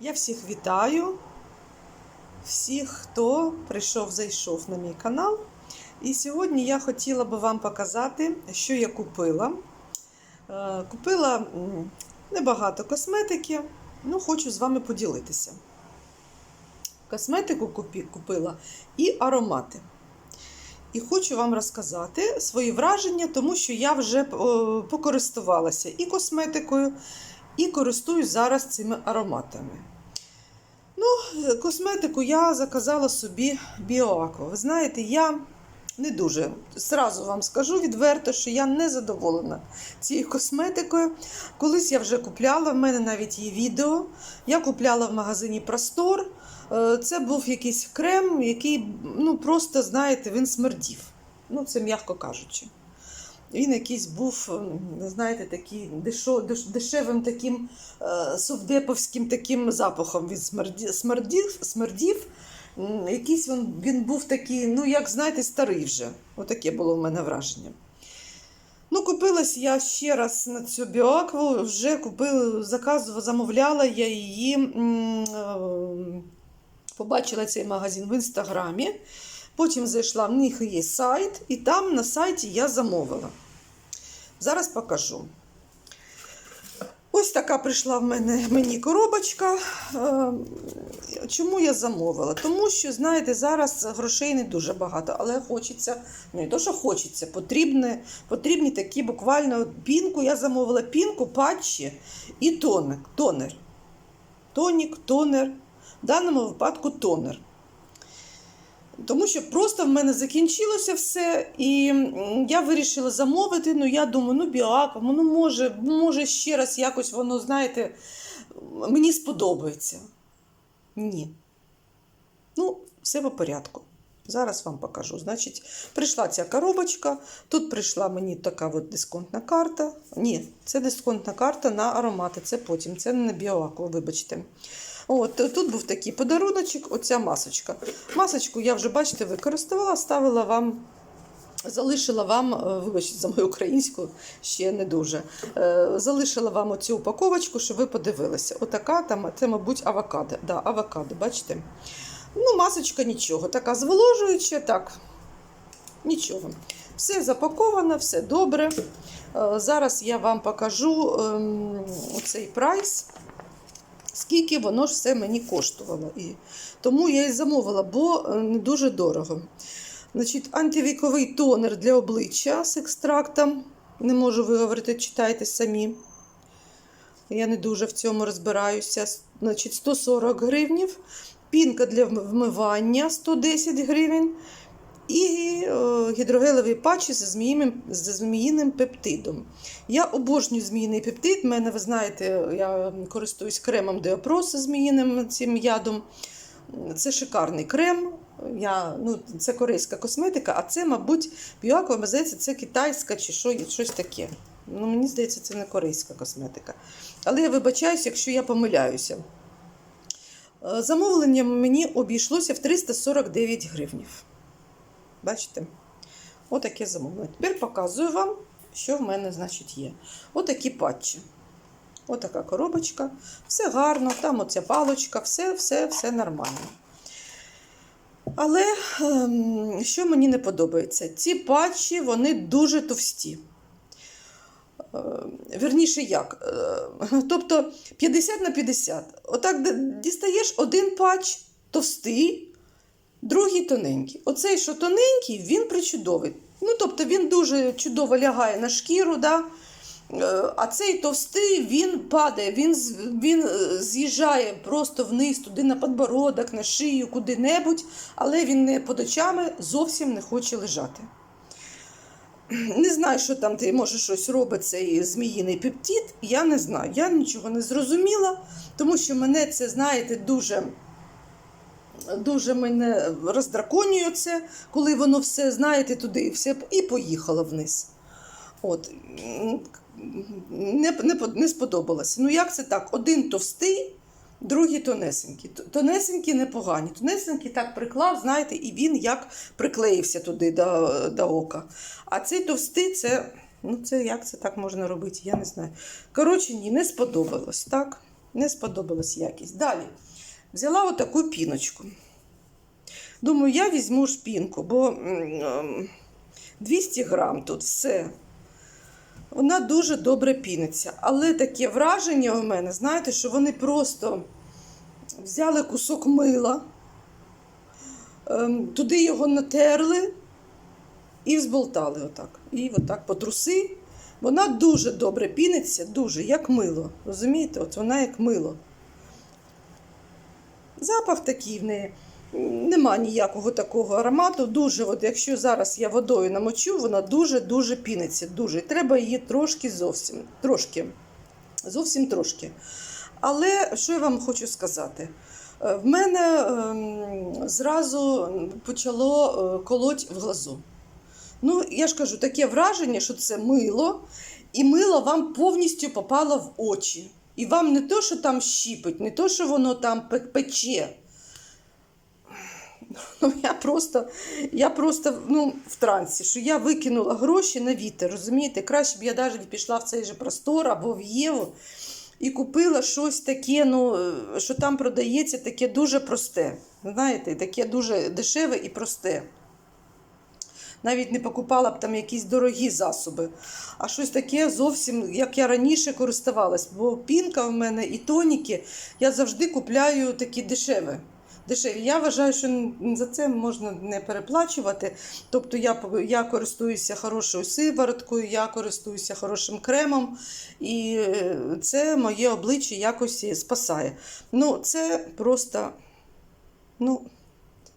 Я всіх вітаю, всіх, хто прийшов, зайшов на мій канал. І сьогодні я хотіла би вам показати, що я купила. Е, Купила небагато косметики, ну хочу з вами поділитися. Косметику купила і аромати. І хочу вам розказати свої враження, тому що я вже е, покористувалася і косметикою, і користуюсь зараз цими ароматами. Ну, косметику я заказала собі Біоако. Ви знаєте, я не дуже зразу вам скажу відверто, що я не задоволена цією косметикою. Колись я вже купляла, в мене навіть є відео. Я купляла в магазині Простор. Е, Це був якийсь крем, який, ну просто, знаєте, він смердів. Ну, це м'яко кажучи. Він якийсь був, знаєте, такий дешевим таким е, совдеповським таким запахом. Він смерді, смердів, смердів. Якийсь він, він був такий, ну, як знаєте, старий вже. Отаке було в мене враження. Ну, купилась я ще раз на цю біоакву, вже купила, заказувала, замовляла я її. е, Побачила цей магазин в інстаграмі. Потім зайшла, в них є сайт, і там на сайті я замовила. Зараз покажу. Ось така прийшла в мене мені коробочка. Е, Чому я замовила? Тому що, знаєте, зараз грошей не дуже багато, але хочеться, ну не то, що хочеться, потрібні, потрібні такі буквально пінку. Я замовила пінку, патчі і тоник, тонер. Тонік, тонер. В даному випадку тонер. Тому що просто в мене закінчилося все, і я вирішила замовити. Ну, я думаю, ну біаком, ну може, може ще раз якось воно, знаєте, мені сподобається. Ні. Ну, все по порядку. Зараз вам покажу. Значить, прийшла ця коробочка. Тут прийшла мені така от дисконтна карта. Ні, це дисконтна карта на аромати. Це потім, це не на біоаку, вибачте. От, тут був такий подаруночок, оця масочка. Масочку я вже, бачите, використовувала, ставила вам, залишила вам, е, вибачте за мою українську, ще не дуже. е, Залишила вам оцю упаковочку, щоб ви подивилися. Отака там, це, мабуть, авокадо. Да, авокадо, бачите? Ну, масочка нічого. Така зволожуюча, так, нічого. Все запаковано, все добре. Е, Зараз я вам покажу ем, цей прайс скільки воно ж все мені коштувало. І тому я і замовила, бо е, не дуже дорого. Значить, антивіковий тонер для обличчя з екстрактом. Не можу виговорити, читайте самі. Я не дуже в цьому розбираюся. Значить, 140 гривнів. Пінка для вмивання 110 гривень. І е, гідрогелеві патчі зі зміїним, зі зміїним пептидом. Я обожнюю зміїний пептид. У мене, ви знаєте, я користуюсь кремом Деопрос зі зміїним цим ядом. Це шикарний крем. Я, ну, це корейська косметика, а це, мабуть, Біоаква, здається, це китайська чи що, щось таке. Ну, мені здається, це не корейська косметика. Але я вибачаюся, якщо я помиляюся. Е, Замовлення мені обійшлося в 349 гривнів. Бачите? Отаке замовлення. Тепер показую вам, що в мене, значить, є. Отакі патчі. Отака коробочка. Все гарно, там оця палочка, все, все, все нормально. Але ем, що мені не подобається? Ці патчі, вони дуже товсті. Е, Вірніше, як? Е, Тобто 50 на 50. Отак дістаєш один патч товстий, другий тоненький. Оцей, що тоненький, він причудовий. Ну, тобто він дуже чудово лягає на шкіру, да? Е, а цей товстий він падає, він, він е, з'їжджає просто вниз, туди на подбородок, на шию, куди-небудь, але він не під очами зовсім не хоче лежати. Не знаю, що там ти може щось робить цей зміїний пептид. Я не знаю. Я нічого не зрозуміла, тому що мене це, знаєте, дуже, дуже мене роздраконює це, коли воно все, знаєте, туди все і поїхало вниз. От. Не, не, не сподобалося. Ну, як це так? Один товстий, другий тонесенький. Тонесенькі непогані. Тонесенький так приклав, знаєте, і він як приклеївся туди до, до ока. А цей товстий, це, ну, це як це так можна робити, я не знаю. Коротше, ні, не сподобалось, так? Не сподобалась якість. Далі. Взяла отаку піночку. Думаю, я візьму шпінку, бо ем, 200 грам тут все. Вона дуже добре піниться. Але таке враження у мене, знаєте, що вони просто взяли кусок мила, ем, туди його натерли і взболтали отак. І отак по труси. Вона дуже добре піниться, дуже, як мило. Розумієте? От вона як мило. Запах такий в неї. Нема ніякого такого аромату. Дуже, от якщо зараз я водою намочу, вона дуже-дуже піниться. Дуже. Треба її трошки зовсім. Трошки. Зовсім трошки. Але що я вам хочу сказати? Е, В мене ем, зразу почало е, колоть в глазу. Ну, я ж кажу, таке враження, що це мило, і мило вам повністю попало в очі. І вам не то, що там щіпить, не то, що воно там пече. Ну, я просто, я просто ну, в трансі, що я викинула гроші на вітер, розумієте? Краще б я навіть пішла в цей же простор або в Єву і купила щось таке, ну, що там продається, таке дуже просте. Знаєте, таке дуже дешеве і просте. Навіть не покупала б там якісь дорогі засоби, а щось таке зовсім, як я раніше користувалась. Бо пінка в мене і тоніки я завжди купляю такі дешеві. Дешеві. Я вважаю, що за це можна не переплачувати. Тобто я, я користуюся хорошою сивороткою, я користуюся хорошим кремом, і е, це моє обличчя якось спасає. Ну, це просто. Ну,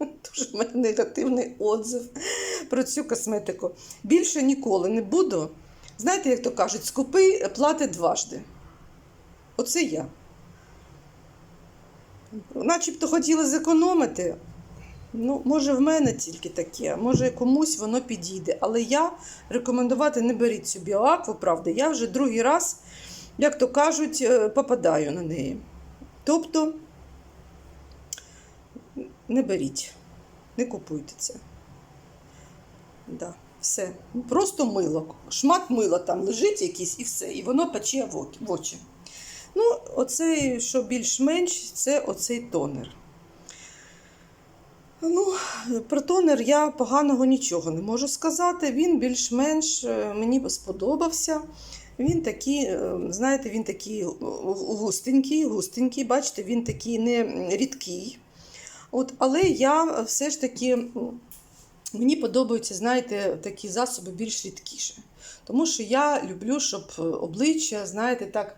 Дуже негативний отзив про цю косметику. Більше ніколи не буду. Знаєте, як то кажуть, скупий платить дважди. Оце я. Начебто хотіла зекономити. Ну, може, в мене тільки таке, може комусь воно підійде. Але я рекомендувати не беріть цю біоакву, правда, я вже другий раз, як то кажуть, е, попадаю на неї. Тобто не беріть, не купуйте це. Да, все. Просто мило. Шмат мила там лежить якийсь і все. І воно пече в очі. Ну, оцей, що більш-менш, це оцей тонер. Ну, про тонер я поганого нічого не можу сказати. Він більш-менш е, мені сподобався. Він такий, е, знаєте, він такий густенький, густенький, бачите, він такий не рідкий. От, але я все ж таки, мені подобаються, знаєте, такі засоби більш рідкіші. Тому що я люблю, щоб е, обличчя, знаєте, так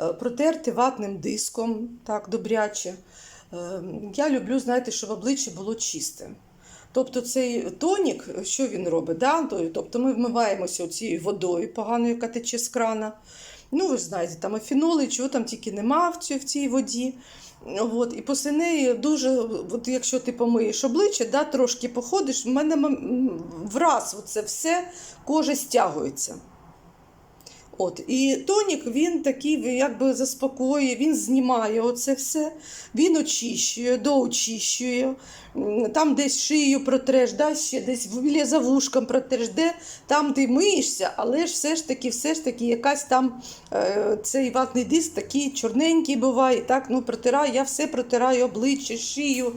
е, протерти ватним диском, так добряче. Е, Я люблю, знаєте, щоб обличчя було чисте. Тобто цей тонік, що він робить? Да? Тобто ми вмиваємося цією водою поганою, яка тече з крана. Ну, ви ж знаєте, там афіноли, чого там тільки нема в цій, в цій воді. От, і після неї дуже, от якщо ти помиєш обличчя, да, трошки походиш, в мене враз це все кожа стягується. От, і тонік він такий якби заспокоює, він знімає оце все, він очищує, доочищує, там десь шию протреш, да, ще десь біля за вушком протреш, де там ти миєшся, але ж все ж таки, все ж таки якась там е, цей ватний диск такий чорненький буває. Так, ну, протираю, я все протираю обличчя, шию.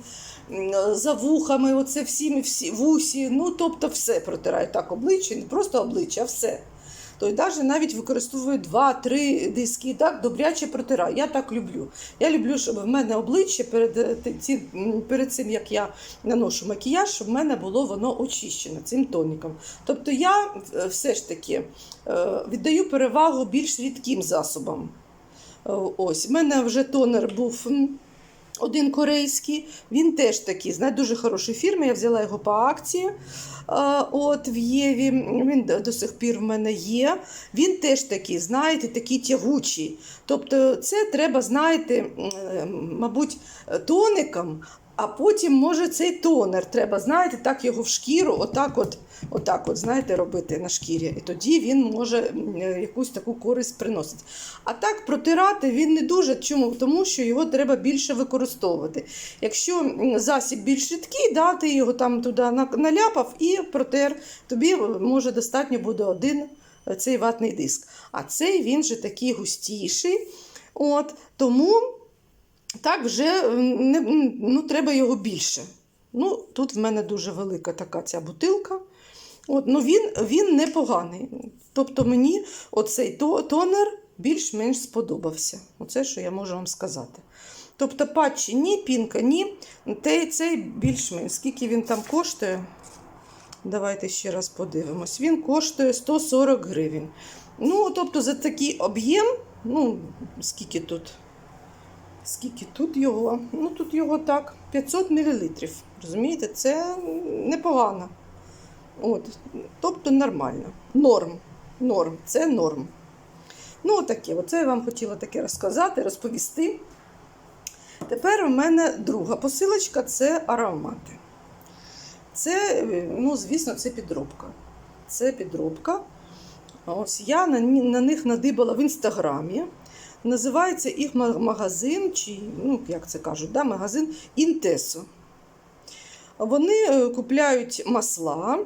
За вухами, оце всі, всі вусі, ну тобто все протираю так обличчя, не просто обличчя, а все. То й навіть використовую два-три диски, так добряче протираю. Я так люблю. Я люблю, щоб в мене обличчя перед, е, перед цим, як я наношу макіяж, щоб в мене було воно очищене цим тоніком. Тобто я е, все ж таки е, віддаю перевагу більш рідким засобам. Ось, в мене вже тонер був. Один корейський, він теж такий, знаєте, дуже хорошої фірми. Я взяла його по акції. От в Єві. Він до- сих пір в мене є. Він теж такий, знаєте, такий тягучий. Тобто, це треба, знаєте, е, мабуть, тоником, а потім, може, цей тонер треба, знаєте, так його в шкіру, отак от, отак от, знаєте, робити на шкірі. І тоді він може е, якусь таку користь приносити. А так протирати він не дуже. Чому? Тому що його треба більше використовувати. Якщо засіб більш рідкий, да, ти його там туди на- наляпав і протер, тобі е, може достатньо буде один е, цей ватний диск. А цей він же такий густіший. От, тому так вже не, ну, треба його більше. Ну, тут в мене дуже велика така ця бутилка. От, ну він, він непоганий. Тобто мені оцей тонер більш-менш сподобався. Оце, що я можу вам сказати. Тобто патчі ні, пінка, ні. Цей більш-менш. Скільки він там коштує? Давайте ще раз подивимось. Він коштує 140 гривень. Ну, тобто, за такий об'єм, ну, скільки тут? Скільки тут його? Ну, тут його так, 500 мл. Розумієте, це непогано. От, тобто нормально. Норм. Норм. Це норм. Ну, отаке. Оце я вам хотіла таке розказати, розповісти. Тепер у мене друга посилочка це аромати. Це, ну, звісно, це підробка. Це підробка. Ось я на, на них надибала в інстаграмі. Називається їх магазин, чи, ну, як це кажуть, да, магазин Інтесо. Вони е, купляють масла.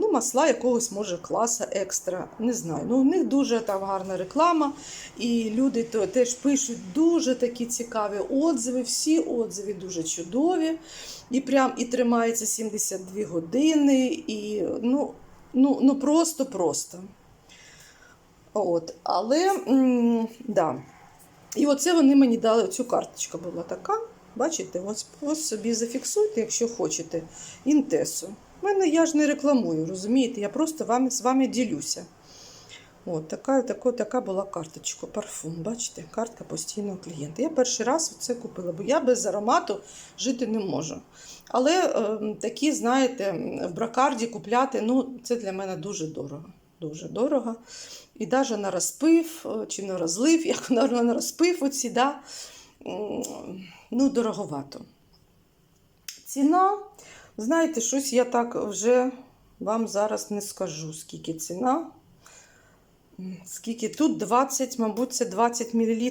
Ну, масла якогось може класа екстра. Не знаю. Ну, у них дуже там гарна реклама. І люди то теж пишуть дуже такі цікаві отзиви. Всі отзиви дуже чудові. І прям і тримається 72 години. І ну, ну, ну просто-просто. От. Але м, да. І оце вони мені дали. Цю карточка була така. Бачите, ось, ось собі зафіксуйте, якщо хочете. Інтесу. У мене я ж не рекламую, розумієте? Я просто вам, з вами ділюся. От, така, така, така була карточка, парфум. Бачите, картка постійного клієнта. Я перший раз це купила, бо я без аромату жити не можу. Але е, такі, знаєте, в бракарді купляти, ну, це для мене дуже дорого. Дуже дорого. І навіть на розпив е, чи на розлив, як на, розпив, оці, да, ну, дороговато. Ціна, знаєте, щось я так вже вам зараз не скажу, скільки ціна. Скільки тут 20, мабуть, це 20 мл.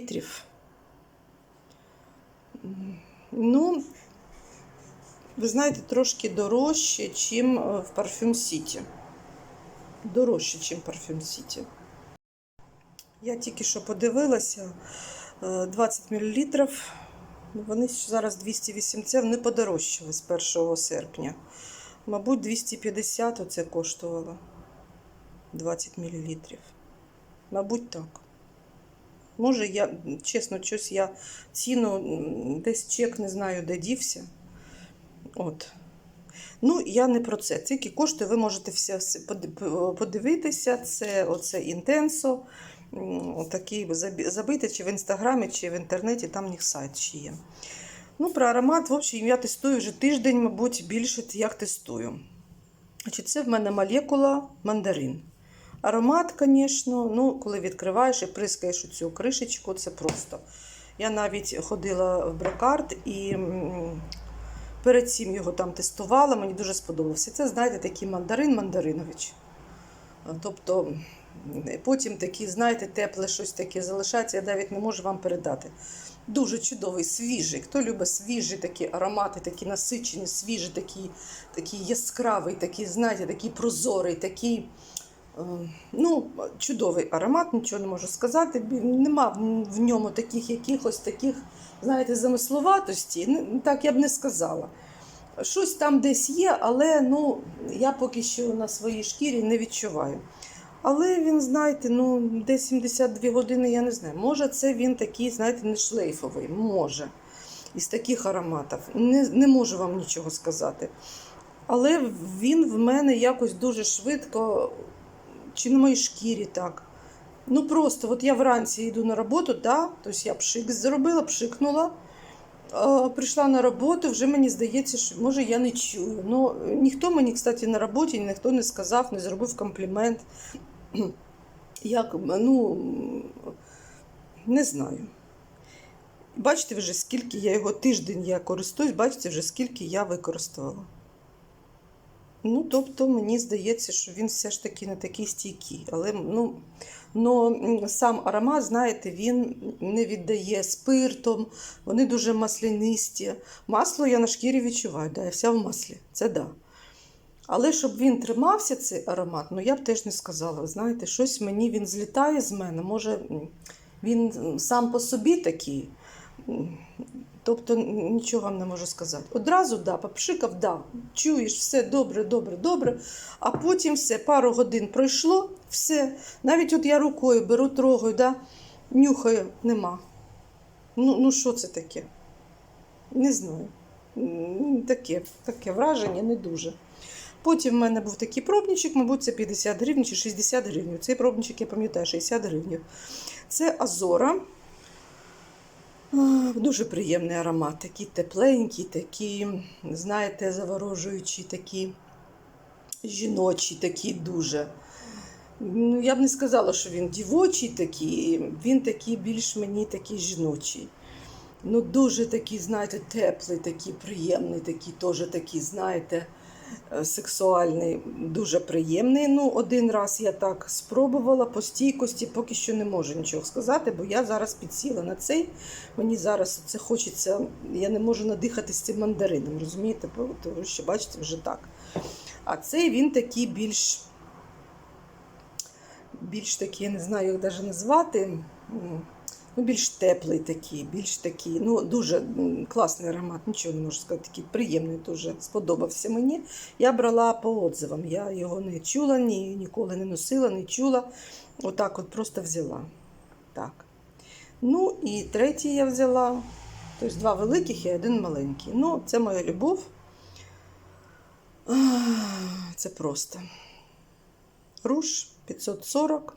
Ну, ви знаєте, трошки дорожче, ніж в Parfum City. Дорожче, ніж Parfum City. Я тільки що подивилася е, 20 мл. Вони зараз 208, це вони подорожчали з 1 серпня. Мабуть, 250 оце коштувало 20 мл. Мабуть, так. Може, я, чесно, щось я ціну десь чек не знаю, де дівся. От. Ну, я не про це. Тільки кошти ви можете все, подивитися. Це оце інтенсо. Забі- забити чи в інстаграмі, чи в інтернеті, там них сайт ще є. Ну, про аромат, в общем, я тестую вже тиждень, мабуть, більше як тестую. Значить, це в мене молекула мандарин. Аромат, звісно, ну, коли відкриваєш і прискаєш у цю кришечку, це просто. Я навіть ходила в бракард і перед цим його там тестувала, мені дуже сподобався. Це, знаєте, такий мандарин Мандаринович. Тобто потім такі, знаєте, тепле щось таке залишається, я навіть не можу вам передати. Дуже чудовий, свіжий. Хто любить свіжі такі аромати, такі насичені, свіжі, такі, такі яскравий, такий, знаєте, такий прозорий, такий. Е, Ну, чудовий аромат, нічого не можу сказати. Нема в- ньому таких якихось таких, знаєте, замисловатості. Так я б не сказала. Щось там десь є, але ну, я поки що на своїй шкірі не відчуваю. Але він, знаєте, ну, десь 72 години, я не знаю. Може, це він такий, знаєте, не шлейфовий. Може. Із таких ароматів. Не, не можу вам нічого сказати. Але він в мене якось дуже швидко, чи на моїй шкірі так. Ну просто, от я вранці йду на роботу, да, тобто я пшик зробила, пшикнула. Прийшла на роботу, вже мені здається, що може я не чую. Ну, ніхто мені, кстати, на роботі ніхто не сказав, не зробив комплімент. Як, ну, не знаю. Бачите вже, скільки я його тиждень я користуюсь, бачите вже, скільки я використовувала. Ну, тобто, мені здається, що він все ж таки не такий стійкий. Але ну, но сам аромат, знаєте, він не віддає спиртом, вони дуже маслянисті. Масло я на шкірі відчуваю, да, я вся в маслі, це да. Але щоб він тримався, цей аромат, ну я б теж не сказала. Знаєте, щось мені він злітає з мене. Може, він сам по собі такий. Тобто нічого вам не можу сказати. Одразу да, попшикав, да, чуєш, все добре, добре, добре. А потім все, пару годин пройшло, все. Навіть от я рукою беру, трогаю, да, нюхаю, нема. Ну, ну що це таке? Не знаю. Таке, таке враження не дуже. Потім в мене був такий пробничок, мабуть, це 50 гривень чи 60 гривень. Цей пробничок, я пам'ятаю, 60 гривень. Це Азора. Дуже приємний аромат, такий тепленький, такий, знаєте, заворожуючий, такий жіночий, такий дуже. Ну, я б не сказала, що він дівочий такий, він такий більш мені такий жіночий. Ну, дуже такий, знаєте, теплий, такий приємний, такий теж такий, знаєте, сексуальний, дуже приємний. Ну, один раз я так спробувала по стійкості, поки що не можу нічого сказати, бо я зараз підсіла на цей. Мені зараз це хочеться, я не можу надихатись цим мандарином, розумієте? Тому що, бачите, вже так. А цей він такий більш, більш такий, я не знаю, як навіть назвати. Ну, більш теплий такий, більш такий, ну дуже класний аромат, нічого не можу сказати, такий приємний, дуже сподобався мені. Я брала по отзивам, я його не чула, ні, ніколи не носила, не чула. Отак от просто взяла. Так. Ну і третій я взяла. Тобто два великих і один маленький. Ну, це моя любов. Це просто. Руш 540.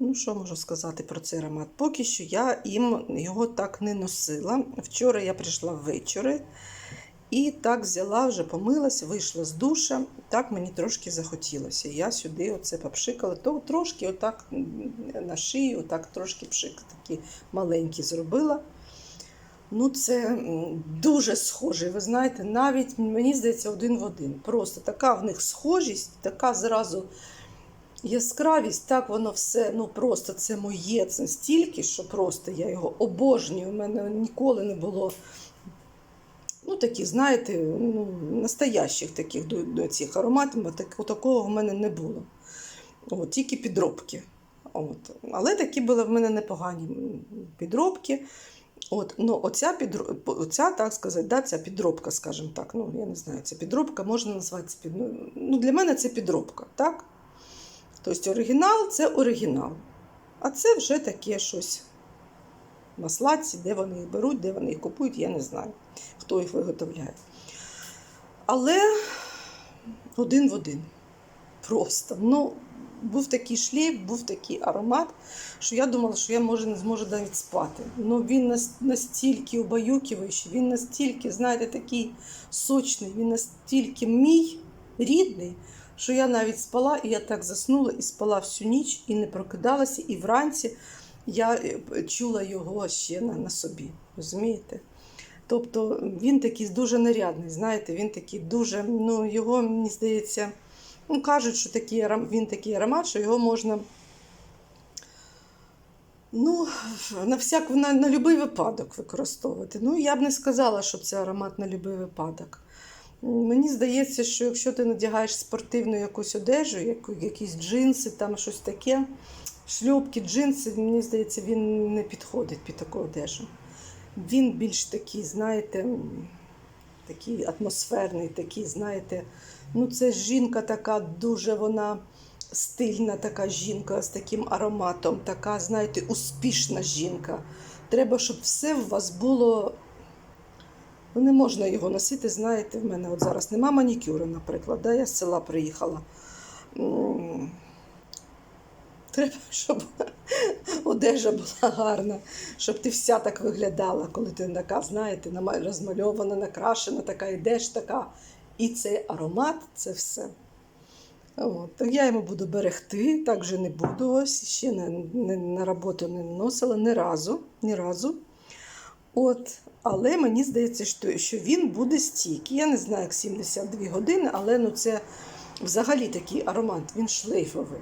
Ну, що можу сказати про цей аромат? Поки що я їм його так не носила. Вчора я прийшла ввечері і так взяла, вже помилась, вийшла з душа. Так мені трошки захотілося. Я сюди оце попшикала, то трошки отак на шию, отак трошки пшик, такі маленькі зробила. Ну, це дуже схоже. Ви знаєте, навіть мені здається, один в один. Просто така в них схожість, така зразу яскравість, так воно все, ну просто це моє, це стільки, що просто я його обожнюю. У мене ніколи не було. Ну, такі, знаєте, ну, настоящих таких до, до цих ароматів, так, такого в мене не було. От, тільки підробки. От. Але такі були в мене непогані підробки. От, ну, оця, підро... оця, так сказати, да, ця підробка, скажімо так. Ну, я не знаю, ця підробка можна назвати ну, для мене це підробка, так? Тобто оригінал це оригінал. А це вже таке щось маслаці, де вони їх беруть, де вони їх купують, я не знаю, хто їх виготовляє. Але один в один. Просто. Ну, був такий шлейф, був такий аромат, що я думала, що я може не зможу навіть спати. Ну він настільки убаюкиваючий, він настільки, знаєте, такий сочний, він настільки мій рідний, що я навіть спала, і я так заснула і спала всю ніч, і не прокидалася, і вранці я е, чула його ще на, на собі. Розумієте? Тобто він такий дуже нарядний, знаєте, він такий дуже, ну його, мені здається, ну, кажуть, що такий, він такий аромат, що його можна ну, на всяк, на, на будь-який випадок використовувати. Ну, я б не сказала, що це аромат на будь-який випадок. Мені здається, що якщо ти надягаєш спортивну якусь одежу, якісь джинси, там щось таке, шльопки, джинси, мені здається, він не підходить під таку одежу. Він більш такий, знаєте, такий атмосферний, такий, знаєте, ну це жінка така дуже вона стильна така жінка з таким ароматом, така, знаєте, успішна жінка. Треба, щоб все в вас було. Ну, не можна його носити, знаєте, в мене от зараз нема манікюра, наприклад. Да? Я з села приїхала. Треба, щоб одежа була гарна, щоб ти вся так виглядала, коли ти така, знаєте, розмальована, накрашена, така йдеш така. І цей аромат це все. От. Так я йому буду берегти, так же не буду. Ось ще не, на роботу не носила ні разу. Ні разу. От. Але мені здається, що, він буде стійкий. Я не знаю, як 72 години, але ну, це взагалі такий аромат, він шлейфовий.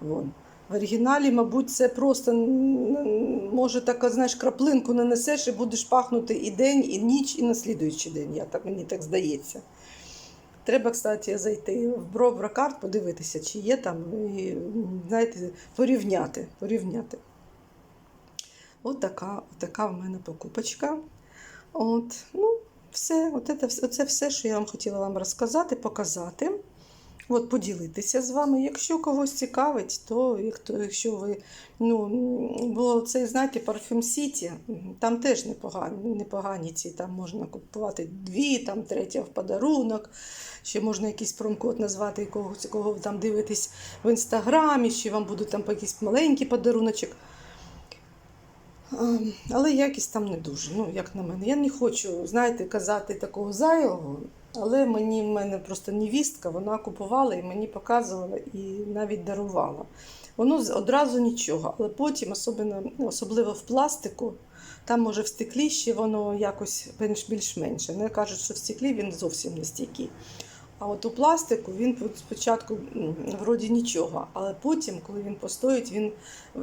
Вон. В оригіналі, мабуть, це просто може така, знаєш, краплинку нанесеш і будеш пахнути і день, і ніч, і на слідуючий день. Я так, мені так здається. Треба, кстати, зайти в Броброкарт, подивитися, чи є там, і, знаєте, порівняти. порівняти. От така, от в мене покупочка. От, ну, все, от це, оце все, що я вам хотіла вам розказати, показати. От, поділитися з вами. Якщо когось цікавить, то якщо ви. Ну, бо цей, знаєте, Парфюм Сіті, там теж непогані, непогані ці, там можна купувати дві, там третя в подарунок. Ще можна якийсь промкод назвати, якого, якого ви там дивитесь в інстаграмі, чи вам будуть там якийсь маленький подаруночок. Ем, Але якість там не дуже, ну, як на мене. Я не хочу, знаєте, казати такого зайвого, але мені в мене просто невістка, вона купувала і мені показувала і навіть дарувала. Воно одразу нічого, але потім, особливо, особливо в пластику, там може в стеклі ще воно якось більш- більш-менше. Не кажуть, що в стеклі він зовсім не стійкий. А от у пластику він спочатку вроді нічого, але потім, коли він постоїть, він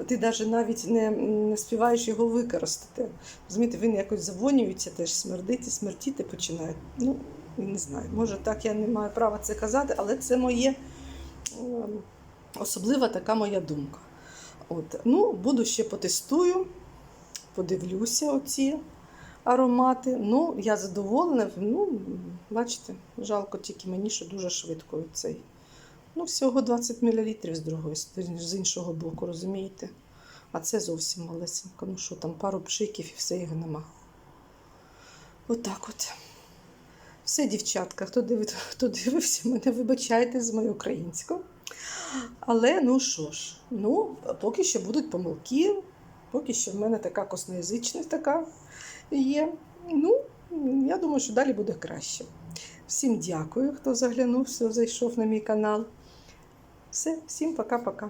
ти навіть навіть не, не співаєш його використати. Розумієте, він якось завонюється, теж смердить і смертіти починає. Ну, не знаю. Може, так я не маю права це казати, але це моє ем, особлива така моя думка. От. Ну, буду ще потестую, подивлюся оці аромати. Ну, я задоволена. Ну, бачите, жалко тільки мені, що дуже швидко цей. Ну, всього 20 мл з другої з іншого боку, розумієте? А це зовсім малесенько. Ну що там, пару пшиків і все його нема. Отак от. Все, дівчатка, хто, дивить, хто дивився мене, вибачайте з моєю українською. Але ну що ж, ну, поки що будуть помилки, поки що в мене така косноязичність така є. Ну, я думаю, що далі буде краще. Всім дякую, хто заглянув, хто зайшов на мій канал. Все, всім пока-пока.